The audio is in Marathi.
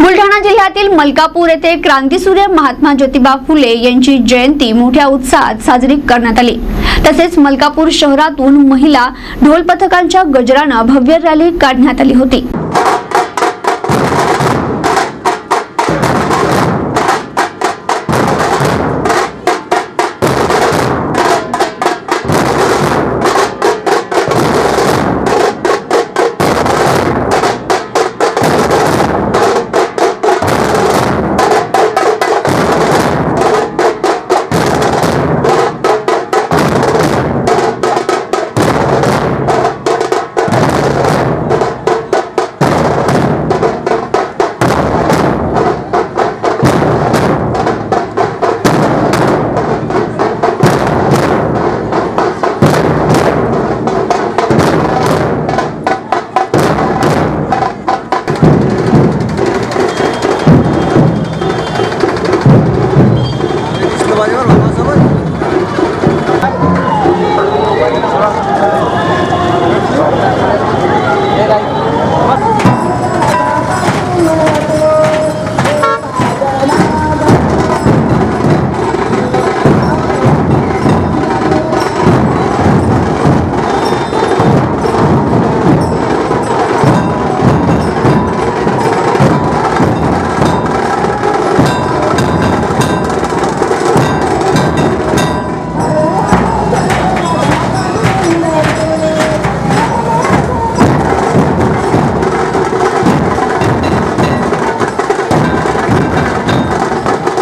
बुलढाणा जिल्ह्यातील मलकापूर येथे क्रांतीसूर्य महात्मा ज्योतिबा फुले यांची जयंती मोठ्या उत्साहात साजरी करण्यात आली. तसेच मलकापूर शहरातून महिला ढोल पथकांच्या गजरानं भव्य रॅली काढण्यात आली होती. বাজে